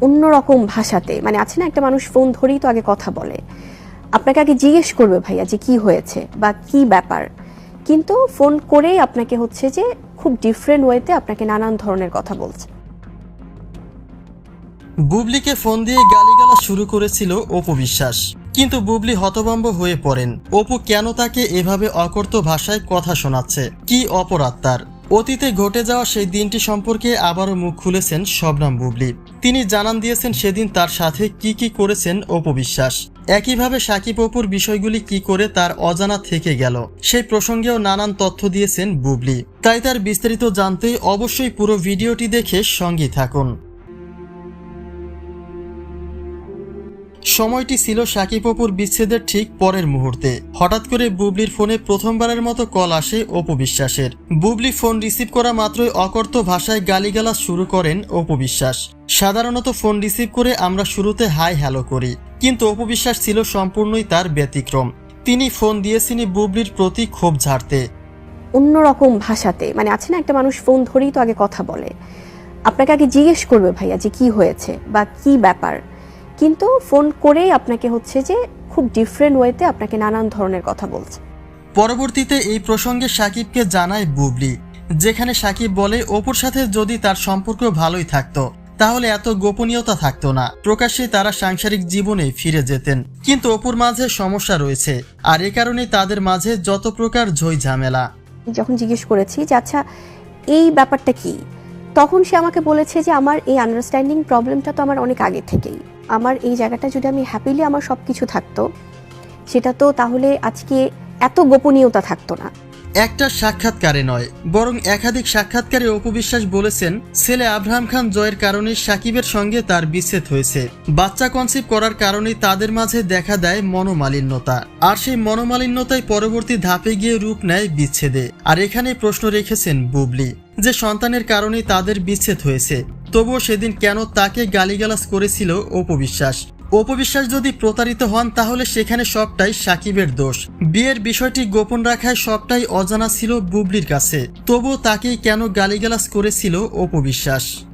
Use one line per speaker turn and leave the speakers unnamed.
অন্যরকম ভাষাতে মানে আছে না একটা মানুষ ফোন ধরেই তো আগে কথা বলে। আপনাকে আগে জিজ্ঞেস করবে ভাইয়া যে কি হয়েছে বা কি ব্যাপার। কিন্তু ফোন করেই আপনাকে হচ্ছে যে খুব ডিফারেন্ট ওয়েতে আপনাকে নানান ধরনের কথা বলছে।
বুবলিকে ফোন দিয়ে গালিগালা শুরু করেছিল অপু বিশ্বাস। কিন্তু বুবলি হতভম্ব হয়ে পড়েন। অপু কেন তাকে এভাবে অকর্ত ভাষায় কথা শোনাচ্ছে? কি অপরাধ তার? অতীতে ঘটে যাওয়া সেই দিনটি সম্পর্কে আবারও মুখ খুলেছেন শবনাম বুবলি। তিনি জানান দিয়েছেন সেদিন তার সাথে কি কি করেছেন অপবিশ্বাস একইভাবে সাকিব অপুর বিষয়গুলি কি করে তার অজানা থেকে গেল, সেই প্রসঙ্গেও নানান তথ্য দিয়েছেন বুবলি। তাই তার বিস্তারিত জানতে অবশ্যই পুরো ভিডিওটি দেখে সঙ্গী থাকুন। সময়টি ছিল সাকিব অপুর বিচ্ছেদের ঠিক পরের মুহূর্তে। হঠাৎ করে বুবলির ফোনে প্রথমবারের মতো কল আসে অপু বিশ্বাসের। বুবলি ফোন রিসিভ করা মাত্রই অকর্ত ভাষায় গালিগালাজ শুরু করেন অপু বিশ্বাস। সাধারণত ফোন রিসিভ করে আমরা শুরুতে হাই হ্যালো করি, কিন্তু অপু বিশ্বাস ছিল সম্পূর্ণই তার ব্যতিক্রম। তিনি ফোন দিয়েছিলেন বুবলির প্রতি ক্ষোভ ঝাড়তে।
অন্যরকম ভাষাতে মানে আছে না, একটা মানুষ ফোন ধরেই তো আগে কথা বলে। আপনাকে আগে জিজ্ঞেস করবে ভাইয়া যে কি হয়েছে বা কি ব্যাপার। কিন্তু ফোন করেই আপনাকে হচ্ছে যে খুব ডিফারেন্ট ওয়েতে আপনাকে নানান ধরনের কথা বলছে।
পরবর্তীতে এই প্রসঙ্গে সাকিবকে জানায় বুবলি যেখানে সাকিব বলে অপুর সাথে যদি তার সম্পর্ক ভালোই থাকতো তাহলে এত গোপনীয়তা থাকতো না। প্রকাশ্যে তারা সাংসারিক জীবনে ফিরে যেতেন কিন্তু অপুর মাঝে সমস্যা রয়েছে আর এ কারণে তাদের মাঝে যত প্রকার ঝই ঝামেলা।
যখন জিজ্ঞেস করেছি যে আচ্ছা এই ব্যাপারটা কি? তখন সে আমাকে বলেছে যে আমার এই আন্ডারস্ট্যান্ডিং প্রবলেমটা তো আমার অনেক আগে থেকেই। আমার এই জায়গাটা যদি আমি হ্যাপিলি আমার সব কিছু থাকতো, সেটা তো তাহলে আজকে এত গোপনীয়তা থাকতো না।
একটা সাক্ষাৎকারে নয়, বরং একাধিক সাক্ষাৎকারে অপবিশ্বাস বলেছেন, ছেলে আব্রাহাম খান জয়ের কারণে সাকিবের সঙ্গে তার বিচ্ছেদ হয়েছে। বাচ্চা কনসিভ করার কারণে তাদের মাঝে দেখা দেয় মনোমালিন্যতা। আর সেই মনোমালিন্যতায় পরবর্তী ধাপে গিয়ে রূপ নেয় বিচ্ছেদে। আর এখানে প্রশ্ন রেখেছেন বুবলি, যে সন্তানের কারণে তাদের বিচ্ছেদ হয়েছে। তবুও সেদিন কেন তাকে গালিগালাজ করেছিল অপবিশ্বাস? অপবিশ্বাস যদি প্রতারিত হন, তাহলে সেখানে সবটাই সাকিবের দোষ। বিয়ের বিষয়টি গোপন রাখায় সবটাই অজানা ছিল বুবলির কাছে। তবু তাকেই কেন গালিগালাজ করেছিল অপবিশ্বাস?